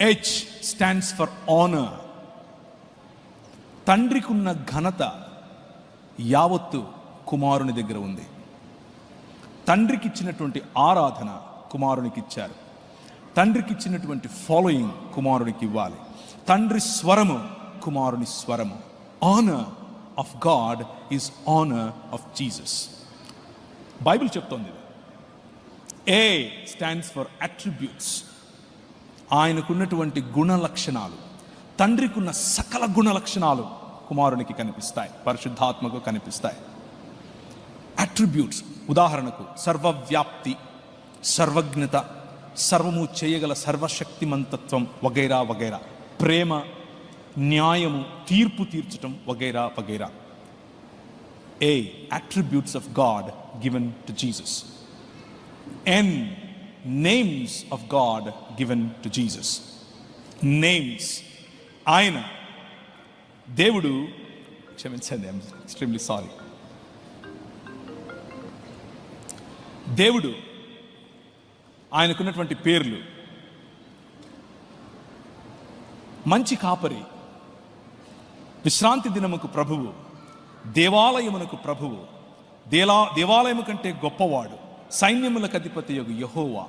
H stands for honour తండ్రికున్న ఘనత యావత్తు కుమారుని దగ్గర ఉంది. తండ్రికి ఇచ్చినటువంటి ఆరాధన కుమారునికి ఇచ్చారు తండ్రికి ఇచ్చినటువంటి ఫాలోయింగ్ కుమారునికి ఇవ్వాలి తండ్రి స్వరము కుమారుని స్వరము. Honour of God is honour of Jesus Bible చెప్తోంది ఏ స్టాండ్స్ ఫర్ అట్రిబ్యూట్స్ ఆయనకున్నటువంటి గుణ లక్షణాలు తండ్రికి ఉన్న సకల గుణ లక్షణాలు కుమారునికి కనిపిస్తాయి పరిశుద్ధాత్మకు కనిపిస్తాయి. అట్రిబ్యూట్స్ ఉదాహరణకు సర్వవ్యాప్తి సర్వజ్ఞత సర్వము చేయగల సర్వశక్తిమంతత్వం వగైరా వగైరా. ప్రేమ న్యాయము తీర్పు తీర్చటం వగైరా వగైరా. A attributes of God given to Jesus N names of God given to Jesus names ఆయన. దేవుడు. క్షమించండి ఐఎమ్ ఎక్స్ట్రీమ్లీ సారీ దేవుడు. ఆయనకున్నటువంటి పేర్లు. మంచి కాపరి. విశ్రాంతి దినముకు ప్రభువు. దేవాలయమునకు ప్రభువు. దేలా దేవాలయము కంటే గొప్పవాడు. సైన్యములకు అధిపతి యొక్క యహోవా.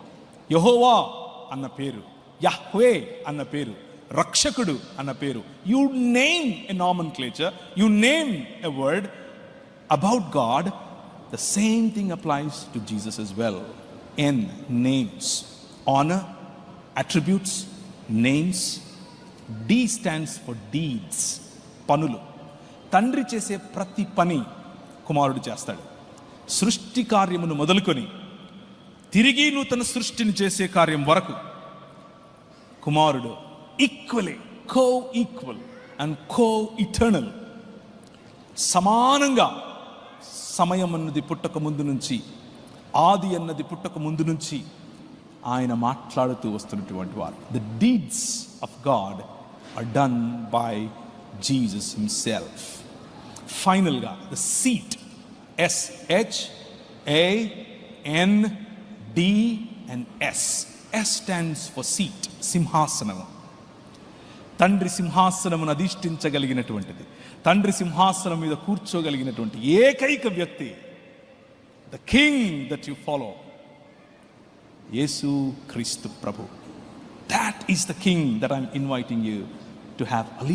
యహోవా అన్న పేరు. యహ్వే అన్న పేరు. రక్షకుడు అన్న పేరు. You name a nomenclature you name a word about God the same thing applies to Jesus as well N names honour attributes names D stands for deeds పనులు. తండ్రి చేసే ప్రతి పని కుమారుడు చేస్తాడు. సృష్టి కార్యమును మొదలుకొని తిరిగి నూతన సృష్టిని చేసే కార్యం వరకు కుమారుడు ఈక్వలే co equal and co eternal సమానంగా సమయం అన్నది పుట్టక ముందు నుంచి ఆది అన్నది పుట్టక ముందు నుంచి ఆయన మాట్లాడుతూ వస్తున్నటువంటి వారు. The deeds of God are done by Jesus himself ఫైనల్గా the seat S-H, A, N, D and S. S stands for seat, సింహాసనము తండ్రి సింహాసనమును అధిష్ఠించగలిగినటువంటిది. తండ్రి సింహాసనం మీద కూర్చోగలిగినటువంటి ఏకైక వ్యక్తి the king that you follow Yesu Kristu Prabhu. That is the king that I'm inviting you to have Ali